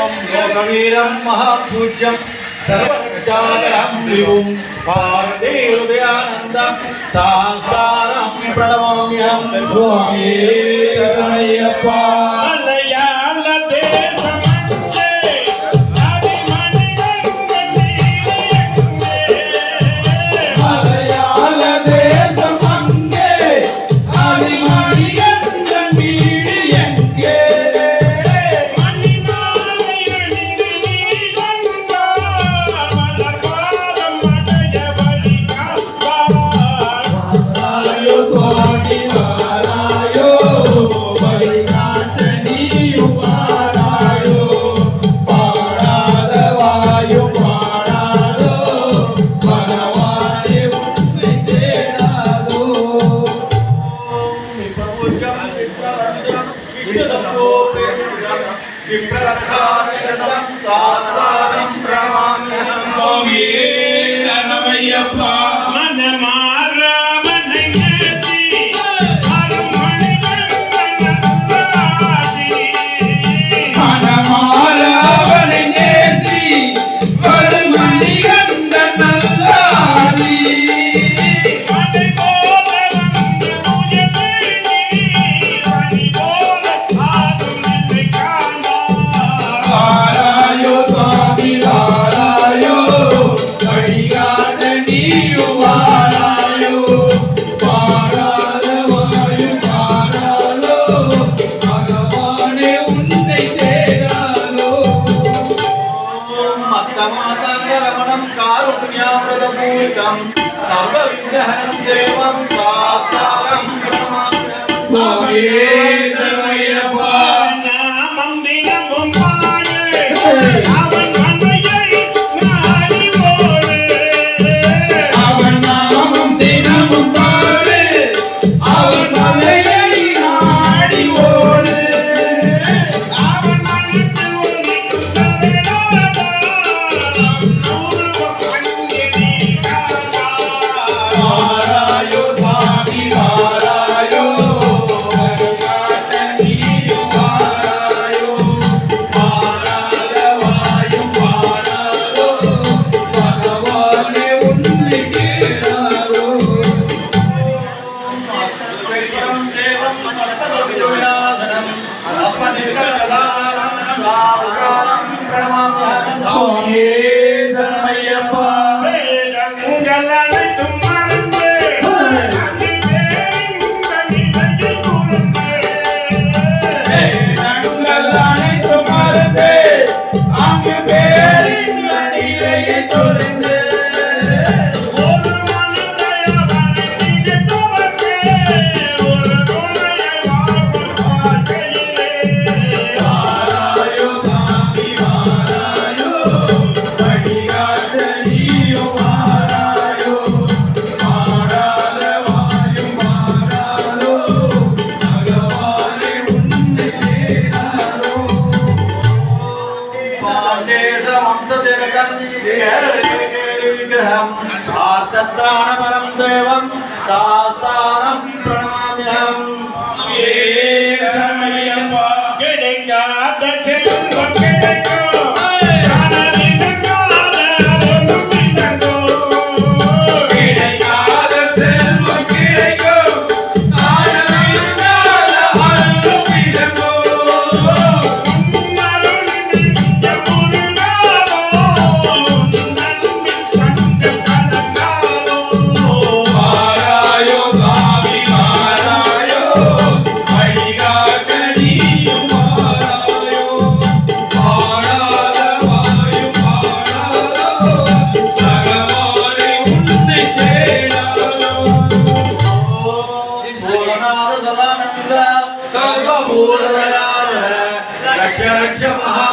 ஓம் லோகவீரம் மகாபூஜ்யம். சர்வஜாகரம் விபும். பாரதி ஹிருதயானந்தம். சாஸ்தாரம் பிரணமாமியம். ஐயப்பா വിപ്രധാനം സാധാരണം அவன் విగ్రహం ఆర్తత్రాణ పరం దేవం శాస్త్రానం ప్రణమామ్యహం रक्ष रक्ष महा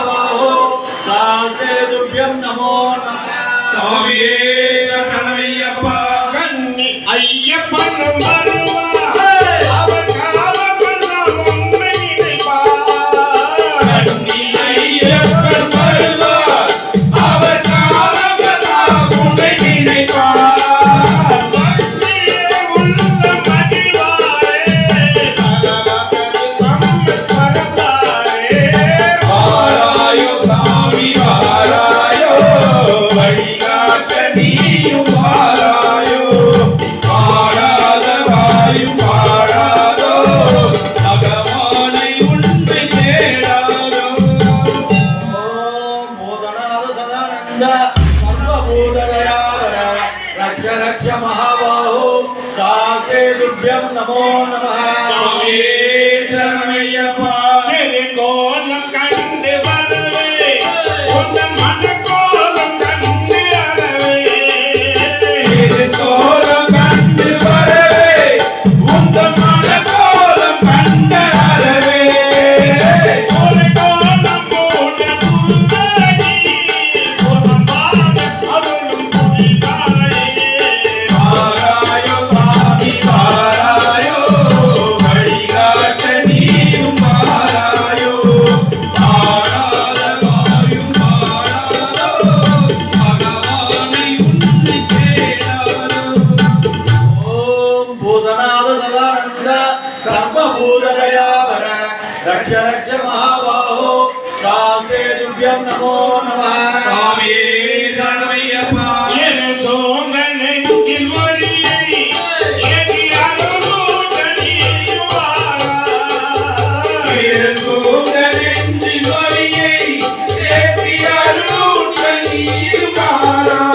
துர்பியம் நமோ நமः சுவாமியே சரணமையப்பா Bye.